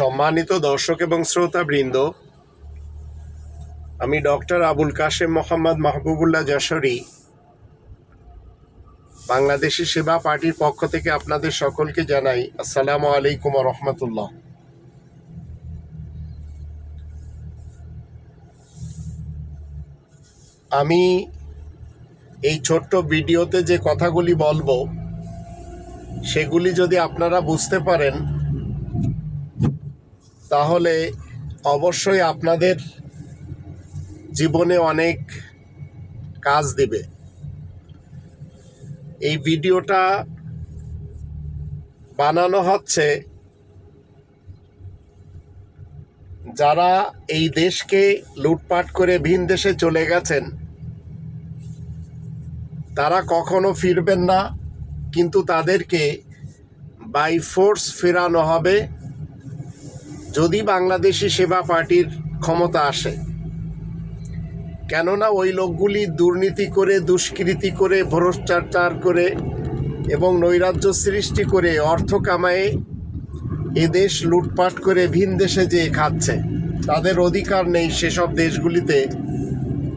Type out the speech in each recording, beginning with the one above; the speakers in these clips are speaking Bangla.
সম্মানিত দর্শক এবং শ্রোতাবৃন্দ, আমি ডক্টর আবুল কাশেম মোহাম্মদ মাহবুবুল্লাহ যশোরী, বাংলাদেশি সেবা পার্টির পক্ষ থেকে আপনাদের সকলকে জানাই আসসালামু আলাইকুম রহমতুল্লাহ। আমি এই ছোট্ট ভিডিওতে যে কথাগুলি বলব, সেগুলি যদি আপনারা বুঝতে পারেন তাহলে অবশ্যই আপনাদের জীবনে অনেক কাজ দেবে। এই ভিডিওটা বানানো হচ্ছে যারা এই দেশকে লুটপাট করে ভিন দেশে চলে গেছেন, তারা কখনো ফিরবেন না, কিন্তু তাদেরকে বাই ফোর্স ফেরানো হবে। যদি বাংলাদেশি সেবা পার্টির ক্ষমতা আসে, কেননা ওই লোকগুলি দুর্নীতি করে, দুষ্কৃতি করে, ভ্রষ্টাচার করে এবং নৈরাজ্য সৃষ্টি করে অর্থ কামায়ে এদেশ লুটপাট করে ভিন দেশে যেয়ে খাচ্ছে, তাদের অধিকার নেই সেসব দেশগুলিতে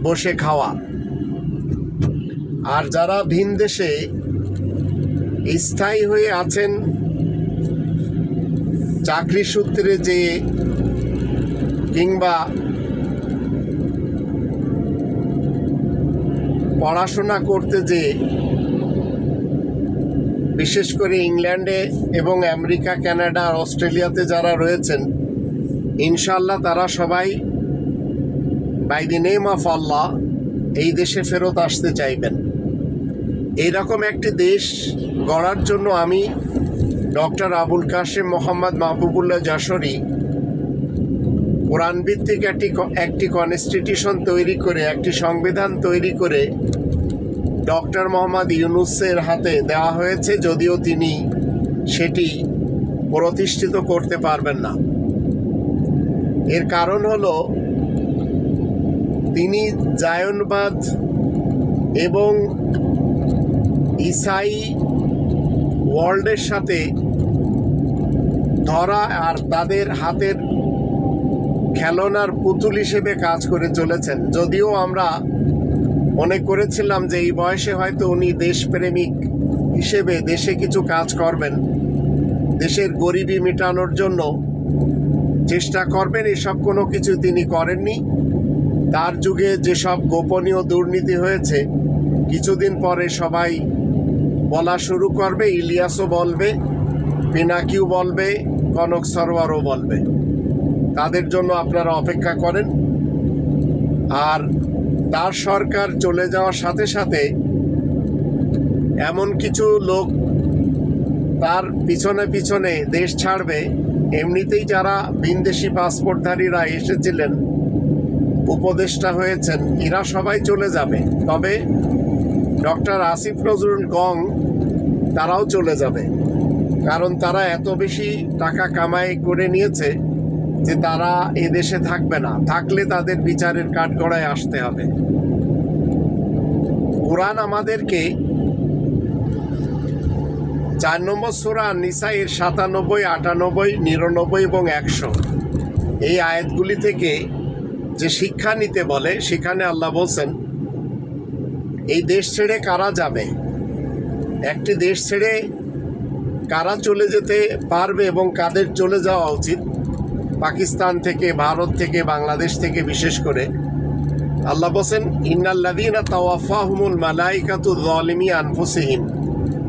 বসে খাওয়া। আর যারা ভিন দেশে স্থায়ী হয়ে আছেন চাকরি সূত্রে যে কিংবা পড়াশোনা করতে যে বিশেষ করে ইংল্যান্ডে এবং আমেরিকা, কানাডা আর অস্ট্রেলিয়াতে যারা রয়েছেন ইনশাল্লাহ তারা সবাই by the name of Allah এই দেশে ফেরত আসতে চাইবেন। এইরকম একটি দেশ গড়ার জন্য আমি ডক্টর আবুল কাশেম মোহাম্মদ মাহবুবুল্লাহ যশোরী কোরআন ভিত্তিক একটি একটি কনস্টিটিউশন তৈরি করে, একটি সংবিধান তৈরি করে ডক্টর মোহাম্মদ ইউনুসের হাতে দেওয়া হয়েছে, যদিও তিনি সেটি প্রতিষ্ঠিত করতে পারবেন না। এর কারণ হলো, তিনি জায়নবাদ এবং ইসাই ওয়ার্ল্ডের সাথে ধরা আর তাদের হাতের খেলনার পুতুল হিসেবে কাজ করে চলেছেন। যদিও আমরা মনে করেছিলাম যে এই বয়সে হয়তো উনি দেশপ্রেমিক হিসেবে দেশে কিছু কাজ করবেন। দেশের গরিবী মেটানোর জন্য চেষ্টা করবেন, এসব কোনো কিছু তিনি করেননি। তার যুগে যেসব গোপনীয় দুর্নীতি হয়েছে, কিছুদিন পরে সবাই বলা শুরু করবে, ইলিয়াসও বলবে, পিনাকিও বলবে, কনক সরোয়ারও বলবে। তাদের জন্য আপনারা অপেক্ষা করেন। আর তার সরকার চলে যাওয়ার সাথে সাথে এমন কিছু লোক তার পিছনে পিছনে দেশ ছাড়বে। এমনিতেই যারা বিনদেশি পাসপোর্টধারীরা এসেছিলেন, উপদেষ্টা হয়েছেন, এরা সবাই চলে যাবে। তবে ডক্টর আসিফ নজরুল গং তারাও চলে যাবে। কারণ তারা এত বেশি টাকা কামাই করে নিয়েছে যে তারা এ দেশে থাকবে না। থাকলে তাদের বিচারের কাঠগড়ায় আসতে হবে। কোরআন আমাদেরকে চার নম্বর সুরা নিসাইয়ের সাতানব্বই, আটানব্বই, নিরানব্বই এবং একশো। এই আয়াতগুলি থেকে যে শিক্ষা নিতে বলে, সেখানে আল্লাহ বলছেন, এই দেশ ছেড়ে কারা যাবে? একটি দেশ ছেড়ে কারা চলে যেতে পারবে এবং কাদের চলে যাওয়া উচিত? পাকিস্তান থেকে, ভারত থেকে, বাংলাদেশ থেকে বিশেষ করে। আল্লাহ বলছেন ইন্নাল্লাদিনা তাওয়াফাহুমুল মালাইকাতু যালিমি আনফুসিহিম।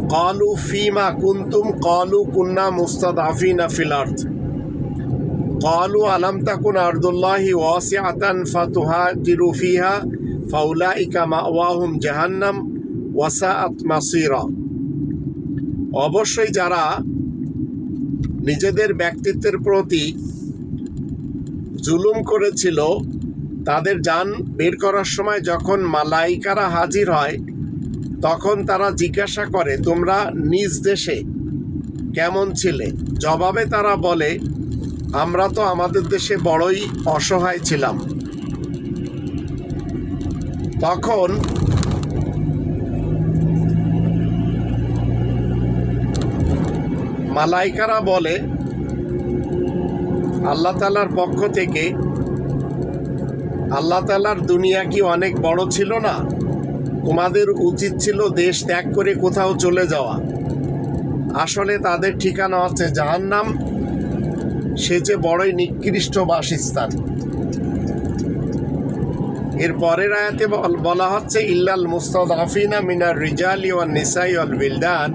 ক্বালু ফিমা কুনতুম ক্বালু কুন্না মুস্তাদআফিনা ফিল আরদ। ক্বালু আলাম তাকুন আরদুল্লাহি ওয়াসিআতান ফাতুহাজিরু ফিহা, ফাউলাইকা মাওয়াহুম জাহান্নাম, ওয়াসাআত মাসিরা। অবশ্যই যারা নিজেদের ব্যক্তিত্বের প্রতি জুলুম করেছিল, তাদের যান বের করার সময় যখন মালাইকারা হাজির হয়, তখন তারা জিজ্ঞাসা করে, তোমরা নিজ দেশে কেমন ছিলে? জবাবে তারা বলে, আমরা তো আমাদের দেশে বড়ই অসহায় ছিলাম। তখন মালাইকারা বলে, আল্লাহ তালার পক্ষ থেকে, আল্লাহ তালার দুনিয়া কি অনেক বড় ছিল না? তোমাদের উচিত ছিল দেশ ত্যাগ করে কোথাও চলে যাওয়া। আসলে তাদের ঠিকানা হচ্ছে জাহান্নাম, সে যে বড়ই নিকৃষ্ট বাসস্থান। এর পরের আয়াতে বলা হচ্ছে, ইল্লাল মুস্তাদাফিনা মিনার রিজালি ওয়ান নিসাই অল বিলদান।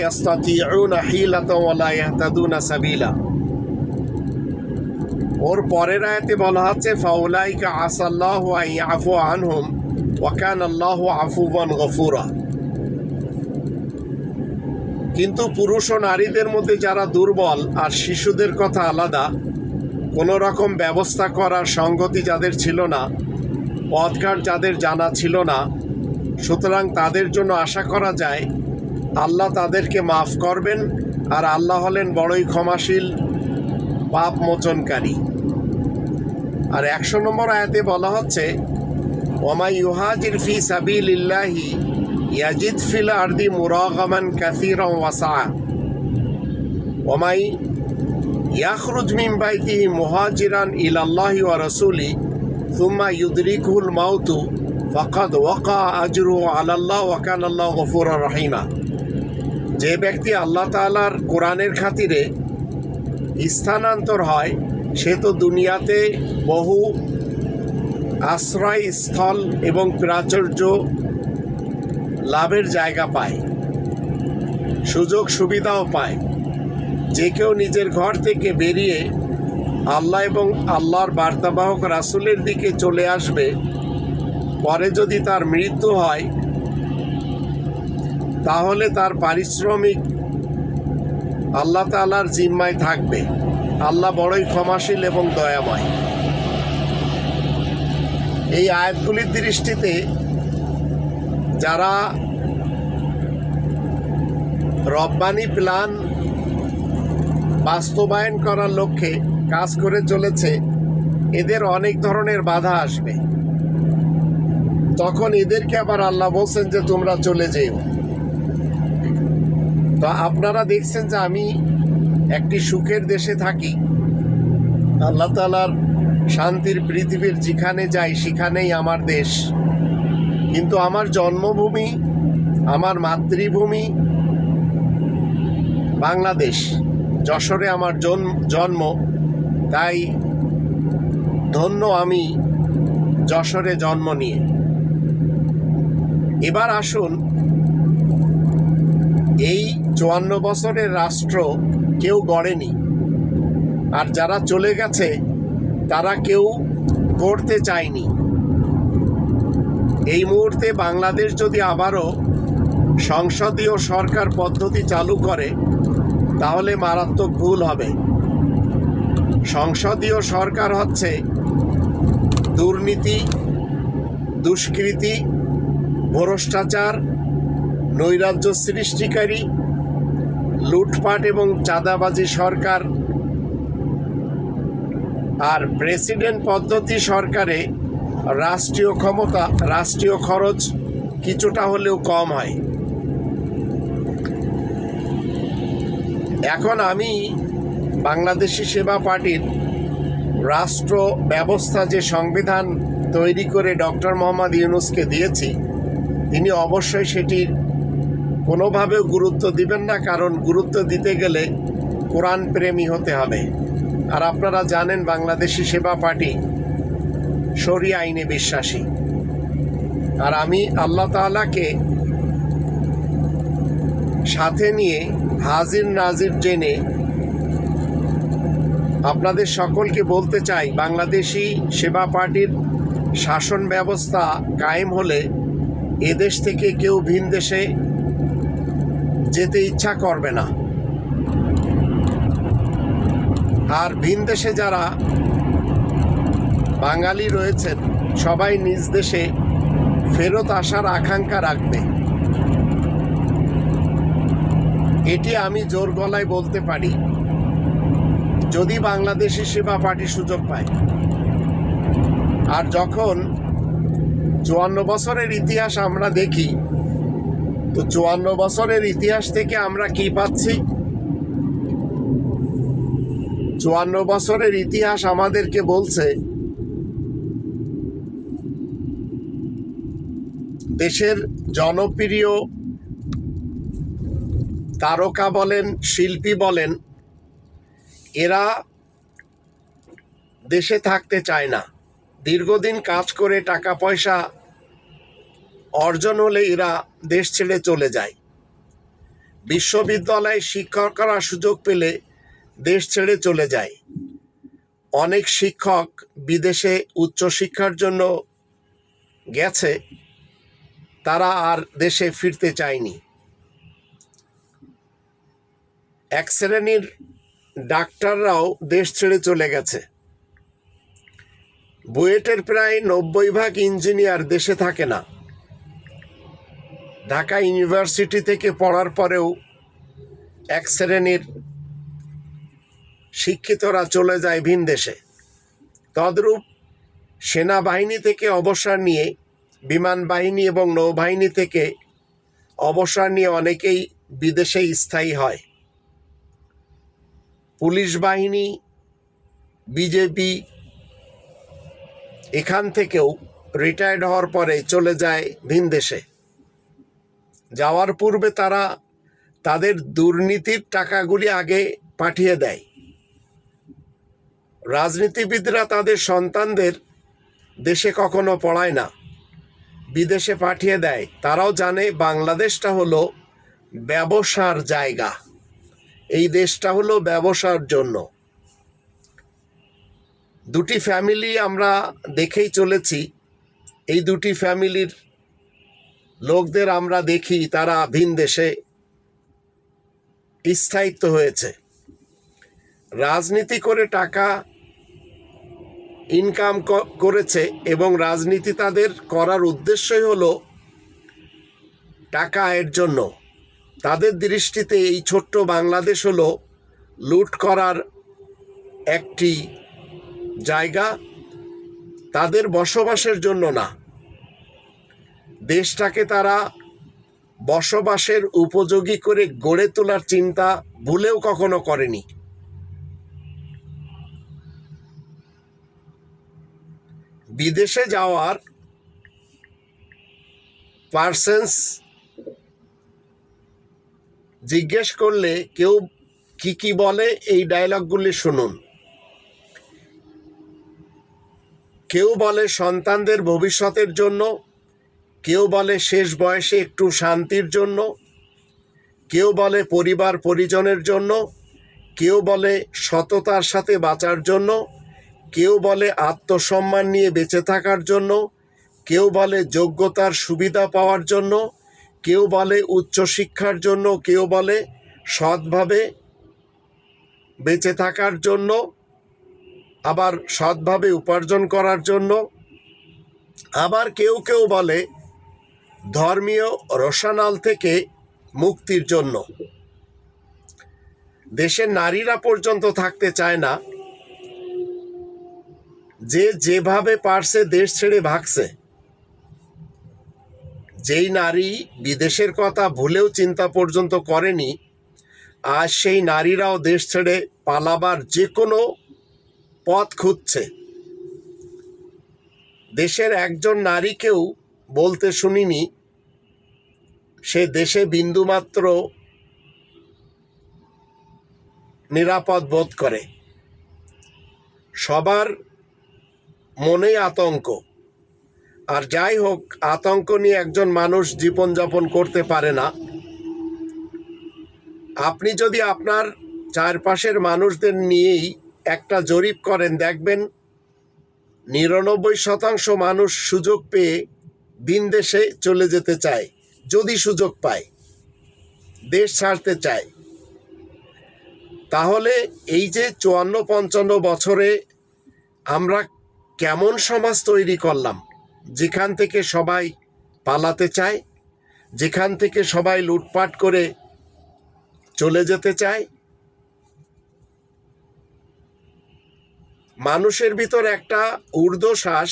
ইয়াস্তাতিউনা হিলাতা ওয়া লা ইয়াহতাদুনা সাবিলা ওর পরের আয়াতে বলা হচ্ছে, ফাউলাইকা আসাল্লাহু ইয়াফু আনহুম ওয়া কানা আল্লাহু আফুওয়ান গফুরা। কিন্তু পুরুষ ও নারীদের মধ্যে যারা দুর্বল আর শিশুদের কথা আলাদা, কোনো রকম ব্যবস্থা করার সঙ্গতি যাদের ছিল না, পথঘাট যাদের জানা ছিল না, সুতরাং তাদের জন্য আশা করা যায় আল্লাহ তাদেরকে মাফ করবেন, আর আল্লাহ হলেন বড়ই ক্ষমাশীল, পাপ মোচনকারী। আর একশো নম্বর আয়াতে বলা হচ্ছে ওমাই ইউহাজির ফি সাবিলিল্লাহি ইয়াজিদ ফিল আরদি মুরাগামান কাসীরা ওয়াসা ওমাই ইয়াখরুজ মিন বাইতিহি মুহাজিরান ইলাল্লাহি ওয়া রাসূলি, সুম্মা ইউদরিকুহুল মাউতু, ফাকাদ ওয়াকা আজরুহু আলাল্লাহ ওয়া কানাল্লাহু গফুরুর রহিমা। যে ব্যক্তি আল্লাহ তাআলার কোরআনের খাতিরে স্থানান্তর হয়, সে তো দুনিয়াতে বহু আশ্রয়স্থল এবং প্রাচুর্য লাভের জায়গা পায়, সুযোগ সুবিধাও পায়। যে কেউ নিজের ঘর থেকে বেরিয়ে আল্লাহ এবং আল্লাহর বার্তাবাহক রাসুলের দিকে চলে আসবে, পরে যদি তার মৃত্যু হয় তাহলে তার পারিশ্রমিক আল্লাহ তাআলার জিম্মায় থাকবে। আল্লাহ বড়ই ক্ষমাশীল এবং দয়াময়। এই আয়াতগুলির দৃষ্টিতে যারা রব্বানি প্ল্যান বাস্তবায়ন করার লক্ষ্যে কাজ করে চলেছে, এদের অনেক ধরনের বাধা আসবে। তখন এদেরকে আবার আল্লাহ বলছেন যে, তোমরা চলে যেও। তো আপনারা দেখছেন যে আমি একটি সুখের দেশে থাকি। আল্লাহ তালার শান্তির পৃথিবীর যেখানে যাই, সেখানেই আমার দেশ। কিন্তু আমার জন্মভূমি, আমার মাতৃভূমি বাংলাদেশ, যশোরে আমার জন- জন্ম। তাই ধন্য আমি যশোরে জন্ম নিয়ে। এবার আসুন এই চুয়ান্ন বছরের রাষ্ট্র কেউ গড়েনি। আর যারা চলে গেছে, তারা কেউ গড়তে চায়নি। এই মুহূর্তে বাংলাদেশ যদি আবারও সংসদীয় সরকার পদ্ধতি চালু করে, তাহলে মারাত্মক ভুল হবে। সংসদীয় সরকার হচ্ছে দুর্নীতি, দুষ্কৃতি, ভ্রষ্টাচার নৈরাজ্য সৃষ্টিকারী, লুটপাট এবং চাঁদাবাজি সরকার আর প্রেসিডেন্ট পদ্ধতি সরকারে রাষ্ট্রীয় ক্ষমতা, রাষ্ট্রীয় খরচ কিছুটা হলেও কম হয়। এখন আমি বাংলাদেশি সেবা পার্টির রাষ্ট্র ব্যবস্থা যে সংবিধান তৈরি করে ডক্টর মোহাম্মদ ইউনুসকে দিয়েছি, তিনি অবশ্যই সেটির কোনোভাবেও গুরুত্ব দিবেন না, কারণ গুরুত্ব দিতে গেলে কোরআন প্রেমী হতে হবে। আর আপনারা জানেন বাংলাদেশি সেবা পার্টি শরিয়া আইনে বিশ্বাসী। আর আমি আল্লাহ তাআলাকে সাথে নিয়ে হাজির নাজির জেনে আপনাদের সকলকে বলতে চাই, বাংলাদেশি সেবা পার্টির শাসন ব্যবস্থা কায়েম হলে এদেশ থেকে কেউ ভিন দেশে যেতে ইচ্ছা করবে না। আর ভিন দেশে যারা বাঙালি রয়েছেন, সবাই নিজ দেশে ফেরত আসার আকাঙ্ক্ষা রাখবে। এটি আমি জোর গলায় বলতে পারি, যদি বাংলাদেশি সেবা পার্টি সুযোগ পায়। আর যখন চুয়ান্ন বছরের ইতিহাস আমরা দেখি তো চুয়ান্ন বছরের ইতিহাস থেকে আমরা কি পাচ্ছি? চুয়ান্ন বছরের ইতিহাস আমাদেরকে বলছে, দেশের জনপ্রিয় তারকা বলেন, শিল্পী বলেন, এরা দেশে থাকতে চায় না। দীর্ঘদিন কাজ করে টাকা পয়সা অর্জন হলে এরা দেশ ছেড়ে চলে যায়। বিশ্ববিদ্যালয়ে শিক্ষক করার সুযোগ পেলে দেশ ছেড়ে চলে যায়। অনেক শিক্ষক বিদেশে উচ্চশিক্ষার জন্য গেছে, তারা আর দেশে ফিরতে চায়নি। এক শ্রেণির ডাক্তাররাও দেশ ছেড়ে চলে গেছে। বুয়েটের প্রায় নব্বই ভাগ ইঞ্জিনিয়ার দেশে থাকে না। ঢাকা ইউনিভার্সিটি থেকে পড়ার পরেও এক শ্রেণির শিক্ষিতরা চলে যায় ভিন দেশে। তদ্রূপ সেনাবাহিনী থেকে অবসর নিয়ে বিমান বাহিনী এবং নৌবাহিনী থেকে অবসর নিয়ে অনেকেই বিদেশে স্থায়ী হয়। পুলিশ বাহিনী, বিজেপি এখান থেকেও রিটায়ার্ড হওয়ার পরে চলে যায় ভিন দেশে। যাওয়ার পূর্বে তারা তাদের দুর্নীতির টাকাগুলি আগে পাঠিয়ে দেয়। রাজনীতিবিদরা তাদের সন্তানদের দেশে কখনো পড়ায় না, বিদেশে পাঠিয়ে দেয়। তারাও জানে বাংলাদেশটা হলো ব্যবসার জায়গা। এই দেশটা হলো ব্যবসার জন্য। দুটি ফ্যামিলি আমরা দেখেই চলেছি। এই দুটি ফ্যামিলির লোকদের আমরা দেখি, তারা ভিন দেশে স্থায়িত্ব হয়েছে। রাজনীতি করে টাকা ইনকাম করেছে এবং রাজনীতি তাদের করার উদ্দেশ্যই হলো টাকা আয়ের জন্য। তাদের দৃষ্টিতে এই ছোট্ট বাংলাদেশ হলো লুট করার একটি জায়গা। তাদের বসবাসের জন্য না। দেশটাকে তারা বসবাসের উপযোগী করে গড়ে তোলার চিন্তা ভুলেও কখনো করেনি। বিদেশে যাওয়ার পার্সেন্স জিজ্ঞেস করলে কেউ কি কি বলে এই ডায়লগগুলি শুনুন। কেউ বলে সন্তানদের ভবিষ্যতের জন্য কেউ বলে শেষ বয়সে একটু শান্তির জন্য, কেউ বলে পরিবার পরিজনের জন্য, কেউ বলে সততার সাথে বাঁচার জন্য, কেউ বলে আত্মসম্মান নিয়ে বেঁচে থাকার জন্য, কেউ বলে যোগ্যতার সুবিধা পাওয়ার জন্য, কেউ বলে উচ্চশিক্ষার জন্য, কেউ বলে সৎভাবে বেঁচে থাকার জন্য, আবার সৎভাবে উপার্জন করার জন্য, আবার কেউ কেউ বলে ধর্মীয় রসানাল থেকে মুক্তির জন্য। দেশের নারীরা পর্যন্ত থাকতে চায় না। যে যেভাবে পারছে দেশ ছেড়ে ভাগছে। যেই নারী বিদেশের কথা ভুলেও চিন্তা পর্যন্ত করেনি, আজ সেই নারীরাও দেশ ছেড়ে পালাবার যে কোনো পথ খুঁজছে। দেশের একজন নারীকেও বলতে শুনিনি, সে দেশে বিন্দুমাত্র নিরাপদ বোধ করে। সবার মনেই আতঙ্ক। আর যাই হোক, আতঙ্ক নিয়ে একজন মানুষ জীবনযাপন করতে পারে না। আপনি যদি আপনার চারপাশের মানুষদের নিয়েই একটা জরিপ করেন, দেখবেন নিরানব্বই শতাংশ মানুষ সুযোগ পেয়ে দিন দেশে চলে যেতে চায়, যদি সুযোগ পায়। দেশ ছাড়তে চায়। তাহলে এই যে চুয়ান্ন পঞ্চান্ন বছরে আমরা কেমন সমাজ তৈরি করলাম, যেখান থেকে সবাই পালাতে চায়, যেখান থেকে সবাই লুটপাট করে চলে যেতে চায়। মানুষের ভিতর একটা ঊর্ধ্বশ্বাস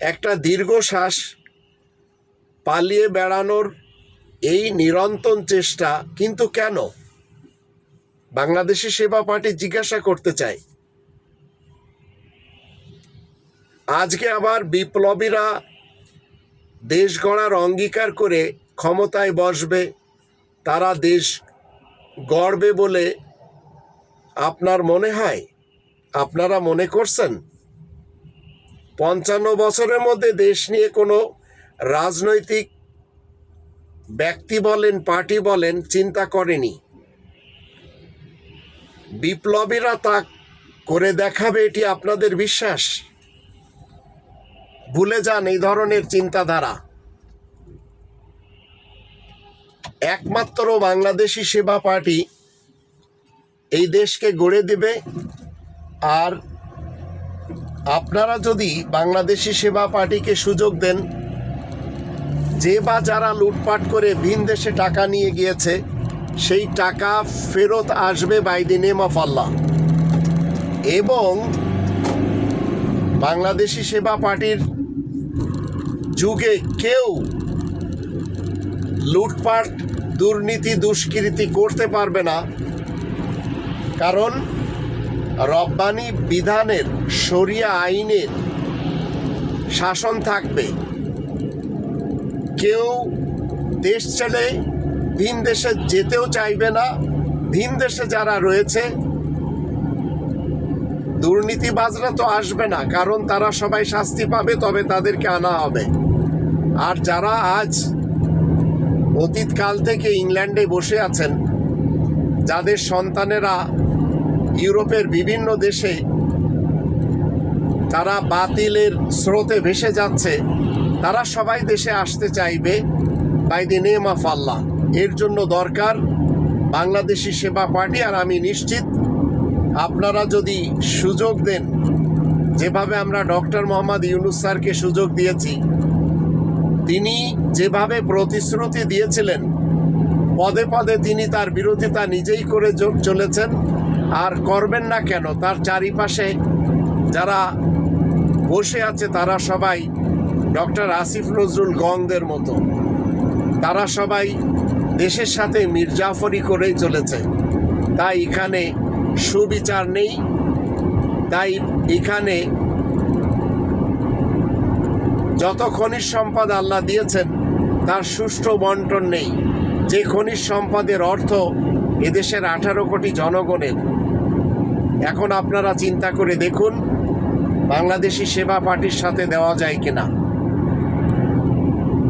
একটা দীর্ঘশ্বাস পালিয়ে বেড়ানোর এই নিরন্তর চেষ্টা কিন্তু কেন? বাংলাদেশি সেবা পার্টি জিজ্ঞাসা করতে চাই। আজকে আবার বিপ্লবীরা দেশ গড়ার অঙ্গীকার করে ক্ষমতায় বসবে, তারা দেশ গড়বে বলে আপনার মনে হয়? আপনারা মনে করছেন? পঞ্চান্ন বছরের মধ্যে দেশ নিয়ে কোনো রাজনৈতিক ব্যক্তি বলেন, পার্টি বলেন, চিন্তা করেনি। বিপ্লবীরা তা করে দেখাবে, এটি আপনাদের বিশ্বাস? ভুলে যান এই ধরনের চিন্তাধারা। একমাত্র বাংলাদেশি সেবা পার্টি এই দেশকে গড়ে দেবে, আর আপনারা যদি বাংলাদেশি সেবা পার্টিকে সুযোগ দেন, যে বা যারা লুটপাট করে ভিন দেশে টাকা নিয়ে গিয়েছে, সেই টাকা ফেরত আসবে by the name of Allah এবং বাংলাদেশি সেবা পার্টির যুগে কেউ লুটপাট, দুর্নীতি, দুষ্কৃতি করতে পারবে না। কারণ রব্বানি বিধানের, শরিয়া আইনের শাসন থাকবে। কেউ দেশ ছেড়ে ভিন দেশে যেতেও চাইবে না। ভিন দেশে যারা রয়েছে, দুর্নীতিবাজরা তো আসবে না, কারণ তারা সবাই শাস্তি পাবে, তবে তাদেরকে আনা হবে। আর যারা আজ অতীতকাল থেকে ইংল্যান্ডে বসে আছেন, যাদের সন্তানেরা ইউরোপের বিভিন্ন দেশে তারা বাতিলের স্রোতে ভেসে যাচ্ছে। তারা সবাই দেশে আসতে চাইবে by the name of Allah এর জন্য দরকার বাংলাদেশি সেবা পার্টি, আর আমি নিশ্চিত আপনারা যদি সুযোগ দেন, যেভাবে আমরা ডক্টর মোহাম্মদ ইউনুস স্যারকে সুযোগ দিয়েছি, তিনি যেভাবে প্রতিশ্রুতি দিয়েছিলেন, পদে পদে তিনি তার বিরোধিতা নিজেই করে চলেছেন। আর করবেন না কেন? তার চারিপাশে যারা বসে আছে, তারা সবাই ডক্টর আসিফ নজরুল গংদের মতো। তারা সবাই দেশের সাথে মির্জাফরি করেই চলেছে। তাই এখানে সুবিচার নেই। তাই এখানে যত খনিজ সম্পদ আল্লাহ দিয়েছেন, তার সুষ্ঠু বন্টন নেই। যে খনিজ সম্পদের অর্থ এদেশের আঠারো কোটি জনগণের। এখন আপনারা চিন্তা করে দেখুন, বাংলাদেশি সেবা পার্টির সাথে দেওয়া যায় কিনা।